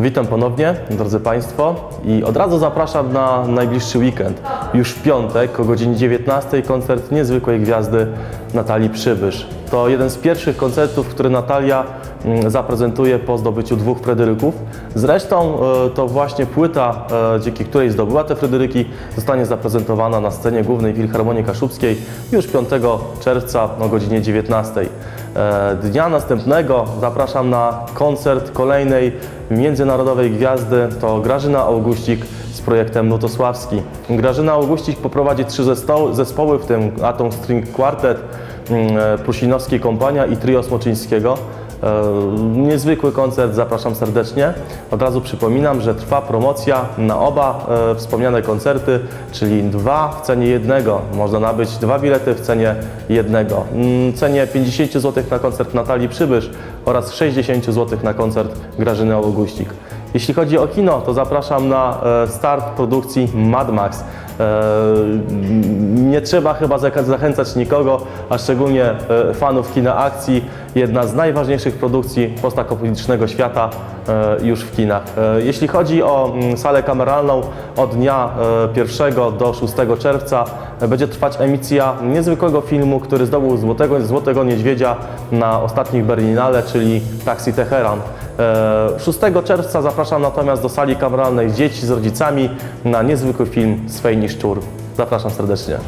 Witam ponownie, drodzy Państwo, i od razu zapraszam na najbliższy weekend. Już w piątek o godzinie 19 koncert niezwykłej gwiazdy Natalii Przybysz. To jeden z pierwszych koncertów, który Natalia mm, zaprezentuje po zdobyciu dwóch Fryderyków. Zresztą e, to właśnie płyta, e, dzięki której zdobyła te Fryderyki, zostanie zaprezentowana na scenie Głównej Filharmonii Kaszubskiej już 5 czerwca o godzinie 19. E, Dnia następnego zapraszam na koncert kolejnej międzynarodowej gwiazdy, to Grażyna Augustik z projektem Nutosławski. Grażyna Augustik poprowadzi trzy zespoły, w tym Atom String Quartet, mm, e, Prusinowski Kompania i Trio Smoczyńskiego. E, Niezwykły koncert, zapraszam serdecznie. Od razu przypominam, że trwa promocja na oba e, wspomniane koncerty, czyli dwa w cenie jednego. Można nabyć dwa bilety w cenie jednego. Mm, cenie 50 zł na koncert Natalii Przybysz oraz 60 zł na koncert Grażyny Augustik. Jeśli chodzi o kino, to zapraszam na e, start produkcji Mad Max. E, Nie trzeba chyba zachęcać nikogo, a szczególnie e, fanów kina akcji. Jedna z najważniejszych produkcji postapokaliptycznego świata już w kinach. E, Jeśli chodzi o mm, salę kameralną, od dnia e, 1 do 6 czerwca e, będzie trwać emisja niezwykłego filmu, który zdobył Złotego, Złotego Niedźwiedzia na ostatnich Berlinale, czyli Taxi Teheran. E, 6 czerwca zapraszam natomiast do sali kameralnej dzieci z rodzicami na niezwykły film Swej Szczur. Zapraszam serdecznie.